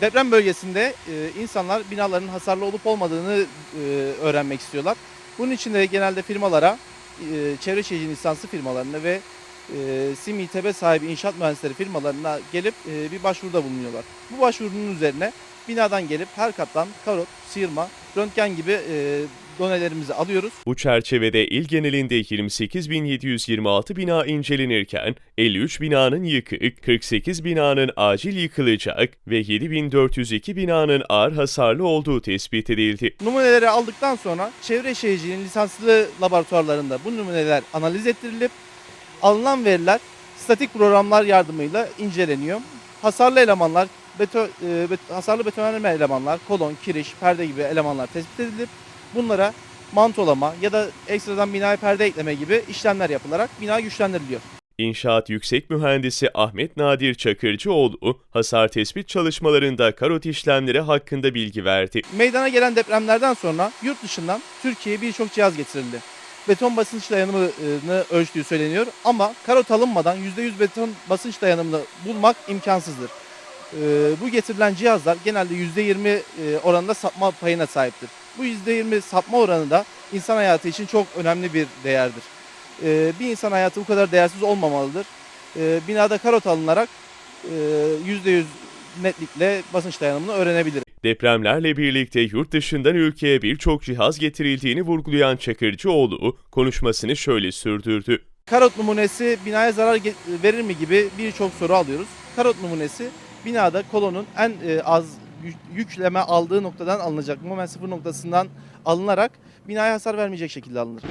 Deprem bölgesinde e, insanlar binaların hasarlı olup olmadığını e, öğrenmek istiyorlar. Bunun için de genelde firmalara, e, çevre şehirci lisanslı firmalarına ve e, SİM-İTB sahibi inşaat mühendisleri firmalarına gelip e, bir başvuruda bulunuyorlar. Bu başvurunun üzerine binadan gelip her kattan karot, sıyırma, röntgen gibi e, donelerimizi alıyoruz. Bu çerçevede il genelinde 28.726 bina incelenirken 53 binanın yıkık, 48 binanın acil yıkılacak ve 7.402 binanın ağır hasarlı olduğu tespit edildi. Numuneleri aldıktan sonra çevre şehirciliğin lisanslı laboratuvarlarında bu numuneler analiz ettirilip alınan veriler statik programlar yardımıyla inceleniyor. Hasarlı elemanlar, beto, e, bet- hasarlı betonarme elemanlar, kolon, kiriş, perde gibi elemanlar tespit edilip bunlara mantolama ya da ekstradan binaya perde ekleme gibi işlemler yapılarak bina güçlendiriliyor. İnşaat Yüksek Mühendisi Ahmet Nadir Çakırcıoğlu, hasar tespit çalışmalarında karot işlemleri hakkında bilgi verdi. Meydana gelen depremlerden sonra yurt dışından Türkiye'ye birçok cihaz getirildi. Beton basınç dayanımını ölçtüğü söyleniyor ama karot alınmadan %100 beton basınç dayanımını bulmak imkansızdır. Ee, Bu getirilen cihazlar genelde %20 e, oranında sapma payına sahiptir. Bu %20 sapma oranı da insan hayatı için çok önemli bir değerdir. Ee, Bir insan hayatı bu kadar değersiz olmamalıdır. Ee, Binada karot alınarak e, %100 netlikle basınç dayanımını öğrenebilir. Depremlerle birlikte yurt dışından ülkeye birçok cihaz getirildiğini vurgulayan Çakırcıoğlu, konuşmasını şöyle sürdürdü. Karot numunesi binaya zarar verir mi gibi birçok soru alıyoruz. Karot numunesi binada kolonun en e, az yü- yükleme aldığı noktadan alınacak. Moment sıfır noktasından alınarak binaya hasar vermeyecek şekilde alınır.